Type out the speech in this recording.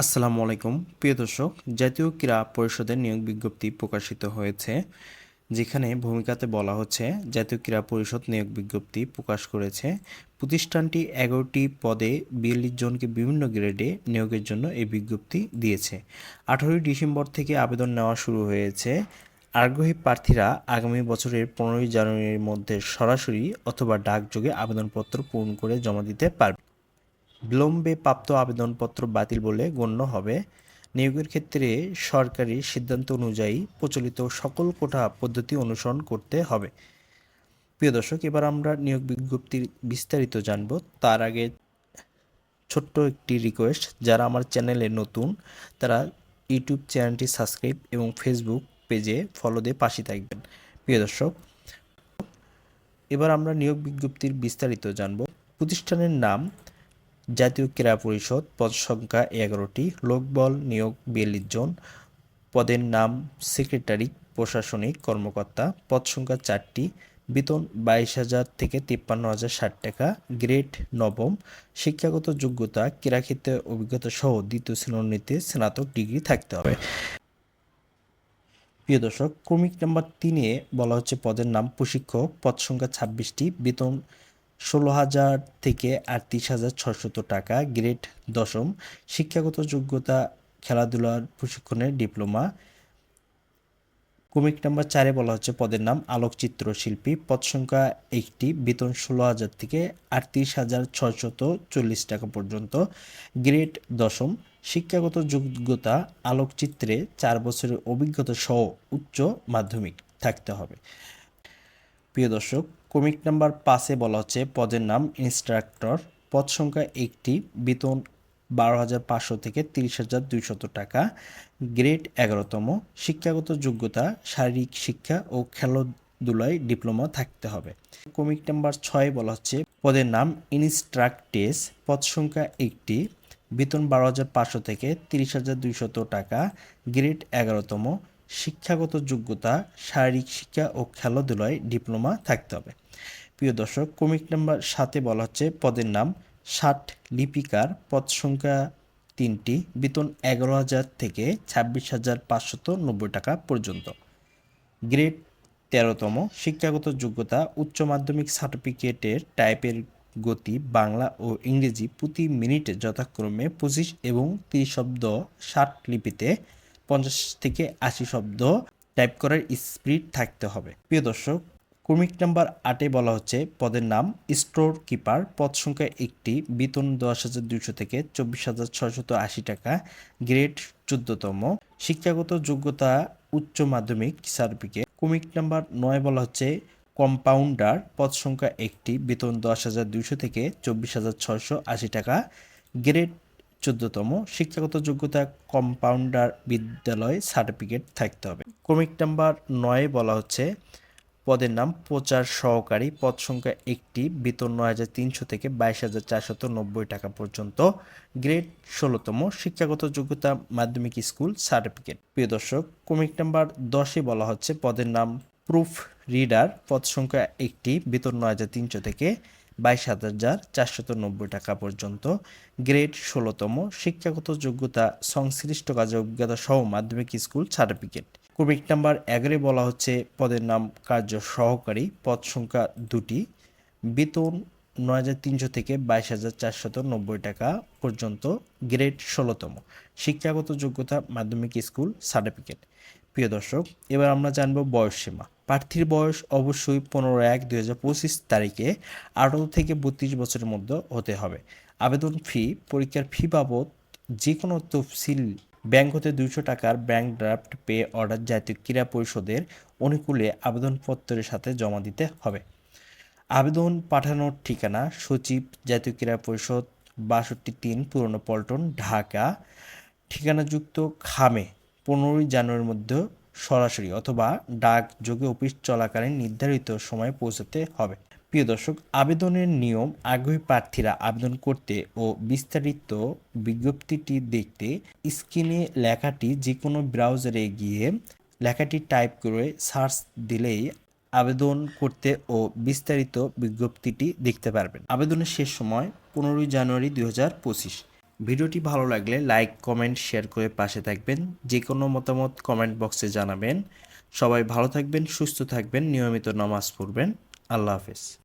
আসসালামু আলাইকুম। প্রিয় দর্শক, জাতীয় ক্রীড়া পরিষদের নিয়োগ বিজ্ঞপ্তি প্রকাশিত হয়েছে, যেখানে ভূমিকাতে বলা হচ্ছে, জাতীয় ক্রীড়া পরিষদ নিয়োগ বিজ্ঞপ্তি প্রকাশ করেছে। প্রতিষ্ঠানটি এগারোটি পদে বিয়াল্লিশ জনকে বিভিন্ন গ্রেডে নিয়োগের জন্য এই বিজ্ঞপ্তি দিয়েছে। আঠারোই ডিসেম্বর থেকে আবেদন নেওয়া শুরু হয়েছে। আগ্রহী প্রার্থীরা আগামী বছরের পনেরোই জানুয়ারির মধ্যে সরাসরি অথবা ডাকযোগে আবেদনপত্র পূরণ করে জমা দিতে পারবে। বিলম্বে প্রাপ্ত আবেদনপত্র বাতিল বলে গণ্য হবে। নিয়োগের ক্ষেত্রে সরকারি সিদ্ধান্ত অনুযায়ী প্রচলিত সকল কোটা পদ্ধতি অনুসরণ করতে হবে। প্রিয় দর্শক, এবার আমরা নিয়োগ বিজ্ঞপ্তির বিস্তারিত জানব। তার আগে ছোট্ট একটি রিকোয়েস্ট যারা আমার চ্যানেলে নতুন, তারা ইউটিউব চ্যানেলটি সাবস্ক্রাইব এবং ফেসবুক পেজে ফলো দিয়ে পাশে থাকবেন। প্রিয় দর্শক, এবার আমরা নিয়োগ বিজ্ঞপ্তির বিস্তারিত জানব। প্রতিষ্ঠানের নাম জাতীয় ক্রীড়া পরিষদ পদ সংখ্যা এগারোটি, লোকবল নিয়োগ বিয়াল্লিশ জন, পদের নাম সেক্রেটারি, প্রশাসনিক কর্মকর্তা, পদ সংখ্যা চারটি, বেতন বাইশ হাজার থেকে তিপ্পান্ন হাজার ষাট টাকা, গ্রেড নবম, শিক্ষাগত যোগ্যতা ক্রীড়াক্ষেত্রে অভিজ্ঞতা সহ দ্বিতীয় শ্রেণীতে স্নাতক ডিগ্রি থাকতে হবে। প্রিয় দর্শক, ক্রমিক নাম্বার তিনে বলা হচ্ছে পদের নাম প্রশিক্ষক, পদ সংখ্যা ছাব্বিশটি, বেতন ষোলো হাজার থেকে আটত্রিশ হাজার ছশত টাকা গ্রেড দশম শিক্ষাগত যোগ্যতা খেলাধুলার প্রশিক্ষণের ডিপ্লোমা। কমিক নাম্বার চারে বলা হচ্ছে পদের নাম আলোকচিত্র শিল্পী। পদ সংখ্যা একটি, বেতন ষোলো হাজার থেকে আটত্রিশ হাজার ছশত চল্লিশ টাকা পর্যন্ত। গ্রেড দশম শিক্ষাগত যোগ্যতা আলোকচিত্রে চার বছরের অভিজ্ঞতা সহ উচ্চ মাধ্যমিক থাকতে হবে। প্রিয় দর্শক কমিক নাম্বার পাঁচে বলা হচ্ছে, পদের নাম ইনস্ট্রাক্টর। পদ সংখ্যা একটি, বেতন বারো হাজার পাঁচশো থেকে তিরিশ হাজার দুইশত টাকা, গ্রেড এগারোতম। শিক্ষাগত যোগ্যতা, শারীরিক শিক্ষা ও খেলাধুলায় ডিপ্লোমা থাকতে হবে। কমিক নাম্বার ছয় বলা হচ্ছে, পদের নাম ইনস্ট্রাক্টেস। পদ সংখ্যা একটি, বেতন বারো হাজার পাঁচশো থেকে তিরিশ হাজার দুইশত টাকা, গ্রেড এগারোতম। শিক্ষাগত যোগ্যতা, শারীরিক শিক্ষা ও খেলাধুলায় ডিপ্লোমা থাকতে হবে। প্রিয় দর্শক কমিক নাম্বার সাথে বলা হচ্ছে পদের নাম ষাট লিপিকার। পদ সংখ্যা তিনটি, বেতন এগারো হাজার থেকে ছাব্বিশ হাজার পাঁচশত নব্বই টাকা পর্যন্ত। গ্রেড তেরোতম, শিক্ষাগত যোগ্যতা, উচ্চ মাধ্যমিক সার্টিফিকেটের টাইপের গতি বাংলা ও ইংরেজি প্রতি মিনিটে যথাক্রমে পঁচিশ এবং তিরিশ শব্দ ষাট লিপিতে পঞ্চাশ থেকে আশি শব্দ টাইপ করার স্পিড থাকতে হবে। প্রিয় দর্শক ক্রমিক নাম্বার আটে বলা হচ্ছে পদের নাম স্টোর কিপার। পদ সংখ্যা একটি, বেতন দশ হাজার দুইশো থেকে চব্বিশ হাজার ছয়শত আশি টাকা, গ্রেড চোদ্দতম। শিক্ষাগত যোগ্যতা উচ্চ মাধ্যমিক সার্টিফিকেট। ক্রমিক নাম্বার নয় বলা হচ্ছে কম্পাউন্ডার। পদ সংখ্যা একটি, বেতন দশ হাজার দুইশো থেকে চব্বিশ হাজার ছয়শো আশি টাকা, গ্রেড চোদ্দতম। শিক্ষাগত যোগ্যতা কম্পাউন্ডার বিদ্যালয় সার্টিফিকেট থাকতে হবে। ক্রমিক নাম্বার নয়ে বলা হচ্ছে পদের নাম প্রচার সহকারী। পদ সংখ্যা একটি, বেতন নয় হাজার তিনশো থেকে বাইশ হাজার চারশত নব্বই টাকা পর্যন্ত। গ্রেড ষোলোতম, শিক্ষাগত যোগ্যতা, মাধ্যমিক স্কুল, সার্টিফিকেট। প্রিয় দর্শক কমিক নাম্বার দশে বলা হচ্ছে পদের নাম প্রুফ রিডার। পদ সংখ্যা একটি, বেতন নয় হাজার তিনশো থেকে বাইশ হাজার চারশত নব্বই টাকা পর্যন্ত। গ্রেড ষোলোতম, শিক্ষাগত যোগ্যতা, সংশ্লিষ্ট কাজে অভিজ্ঞতা সহ মাধ্যমিক স্কুল, সার্টিফিকেট। ক্রমিক নাম্বার এগারো বলা হচ্ছে পদের নাম কার্য সহকারী। পদ সংখ্যা দুটি। বেতন নয় হাজার তিনশো থেকে বাইশ হাজার চারশত নব্বই টাকা পর্যন্ত। গ্রেড ষোলোতম। শিক্ষাগত যোগ্যতা, মাধ্যমিক স্কুল, সার্টিফিকেট। প্রিয় দর্শক, এবার আমরা জানব বয়সসীমা। প্রার্থীর বয়স অবশ্যই পনেরো এক দুই হাজার পঁচিশ তারিখে আঠারো থেকে বত্রিশ বছরের মধ্যে হতে হবে। আবেদন ফি, পরীক্ষার ফি বাবদ যে কোনো তফসিল ব্যাংক হতে দুইশো টাকার ব্যাংক ড্রাফট পে অর্ডার জাতীয় ক্রীড়া পরিষদের অনুকূলে আবেদনপত্রের সাথে জমা দিতে হবে। আবেদন পাঠানোর ঠিকানা সচিব জাতীয় ক্রীড়া পরিষদ বাষট্টি তিন পুরনো পল্টন, ঢাকা। ঠিকানাযুক্ত খামে পনেরোই জানুয়ারির মধ্যে সরাসরি অথবা ডাক যোগে অফিস চলাকালীন নির্ধারিত সময়ে পৌঁছাতে হবে। প্রিয় দর্শক, আবেদনের নিয়ম আগ্রহী প্রার্থীরা আবেদন করতে ও বিস্তারিত বিজ্ঞপ্তিটি দেখতে স্ক্রিনে লেখাটি যে কোনো ব্রাউজারে গিয়ে লেখাটি টাইপ করে সার্চ দিলেই আবেদন করতে ও বিস্তারিত বিজ্ঞপ্তিটি দেখতে পারবেন। আবেদনের শেষ সময় পনেরোই জানুয়ারি দু হাজার পঁচিশ। ভিডিওটি ভালো লাগলে লাইক, কমেন্ট, শেয়ার করে পাশে থাকবেন। যে কোনো মতামত কমেন্ট বক্সে জানাবেন। সবাই ভালো থাকবেন, সুস্থ থাকবেন, নিয়মিত নামাজ পড়বেন। আল্লাহ হাফেজ।